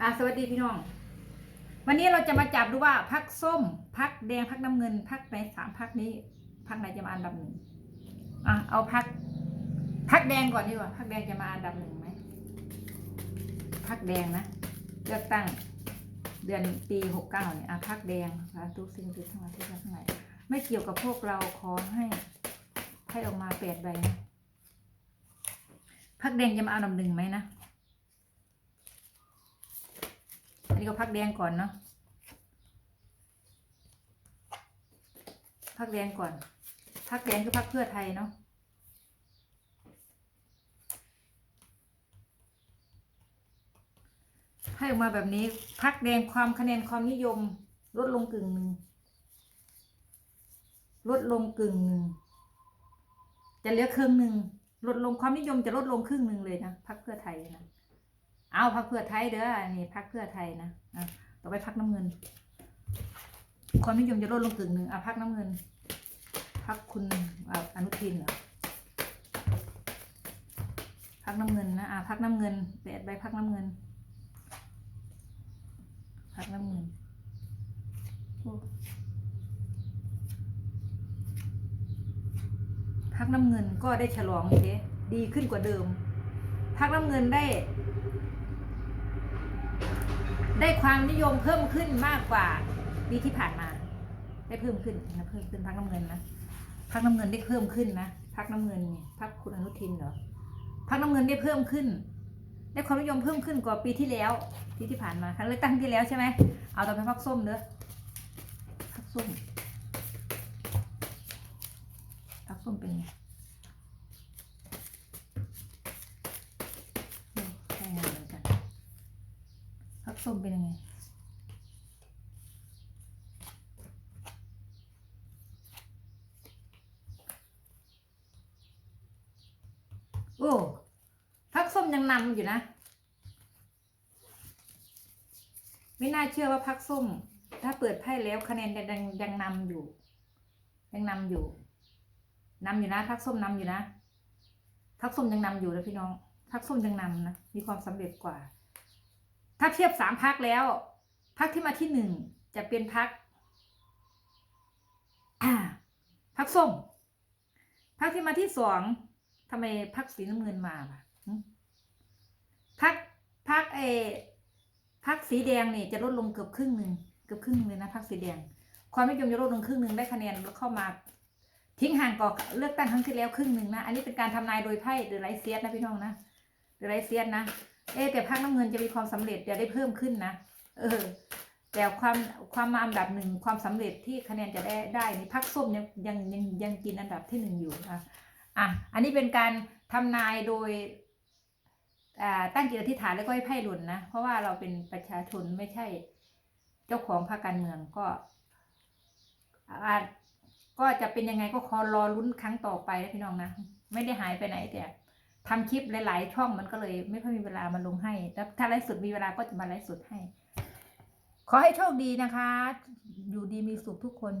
อะสวัสดีพี่น้อง วันนี้เราจะมาจับดูว่าพักส้มพักแดงพักน้ำเงินพักไหนสามพักนี้พักไหนจะมาอันดับหนึ่งอะเอาพักพักแดงก่อนดีกว่าพักแดงจะมาอันดับหนึ่งไหมพักแดงนะเลือกตั้งเดือนปีหกเก้าเนี่ยอะพักแดงสาธุสิ่งทุกทั้งหลายที่ทั้งหลายไม่เกี่ยวกับพวกเราขอให้ให้ออกมาแปดใบนะพักแดงจะมาอันดับหนึ่งไหมนะ อั นี้ก็พักแดงก่อนเนาะพักแดงก่อน พักแดงคือพักเพื่อไทยเนาะให้ออกมาแบบนี้พักแดงความคะแนนความนิยม ลดลงกึ่งหนึ่งลดลงกึ่งหนึ่งจะเหลือครึ่งหนึ่งลดลงความนิยมจะลดลงครึ่งหนึ่งเลยนะพักเพื่อไทยนะ เอาพักเพื่อไทยเด้อนนี้พักเพื่อไทยนะอะต่อไปพักน้ำเงิน ความนิยมจะลดลงกึ่งหนึ่งอะพักน้ำเงินพักคุณออนุทินเหรอพักน้ำเงินนะอะพักน้ำเงินแปดใบพักน้ำเงินพักน้ำเงินพักน้ำเงินก็ได้ฉลองอีกเดดีขึ้นกว่าเดิมพักน้ำเงินได้ ได้ความนิยมเพิ่มขึ้นมากกว่าปีที่ผ่านมา ได้เพิ่มขึ้นนะเพิ่มขึ้นพักน้ำเงินนะพักน้ำเงินได้เพิ่มขึ้นนะพักน้ำเงินพักคุณอนุทินเหรอพักน้ำเงินได้เพิ่มขึ้น ได้ความนิยมเพิ่มขึ้นกว่าปีที่แล้วปีที่ผ่านมาครั้งเลือกตั้งที่แล้วใช่ไหมเอาต่อไปพักส้มเด้อพักส้มพักส้มเป็นไงเออใช่งานเหมือนกัน พัก ส้มเป็นยังไงโอ้พักส้มยังนำอยู่นะ ไม่น่าเชื่อว่าพักส้ม ถ้าเปิดไพ่แล้วคะแนนยังยังยังนำอยู่ ยังนำอยู่นำอยู่นะพักส้มนำอยู่นะพักส้มยังนำอยู่นะพี่น้องพักส้มยังนำนะมีความสำเร็จกว่า ถ้าเทียบสามพักแล้ว พักที่มาที่หนึ่งจะเป็นพักพักส้มพักที่มาที่สองทำไมพักสีน้ำเงินมาล่ะพักพักเอพักสีแดงเนี่ยจะลดลงเกือบครึ่งหนึ่งเกือบครึ่งนึงเลยนะพักสีแดง ความนิยมจะลดลงครึ่งหนึ่งได้คะแนนแล้วเข้ามา ทิ้งห่างก่อเลือกตั้งครั้งที่แล้วครึ่งหนึ่งนะ อันนี้เป็นการทำนายโดยไพ่หรือไรเซียสนะพี่น้องนะหรือไรเซียสนะ เอแต่พักน้ำเงินจะมีความสำเร็จจะได้เพิ่มขึ้นนะ เออ แต่ความความมาอันดับหนึ่งความสำเร็จที่คะแนนจะได้ได้นี่พักส้มยังยังยังยังกินอันดับที่หนึ่งอยู่อะอะอันนี้เป็นการทำนายโดยอ่าตั้งจิตอธิษฐานแล้วก็ให้ไพ่หล่นนะ เพราะว่าเราเป็นประชาชนไม่ใช่ เจ้าของพรรคการเมืองก็อาจก็จะเป็นยังไงก็ขอรอลุ้นครั้งต่อไปนะพี่น้องนะ ไม่ได้หายไปไหนแต่ ทำคลิปหลาย ๆ ช่องมันก็เลยไม่ค่อยมีเวลามาลงให้ แล้วถ้าไลฟ์สดมีเวลาก็จะมาไลฟ์สดให้ ขอให้โชคดีนะคะ อยู่ดีมีสุขทุกคน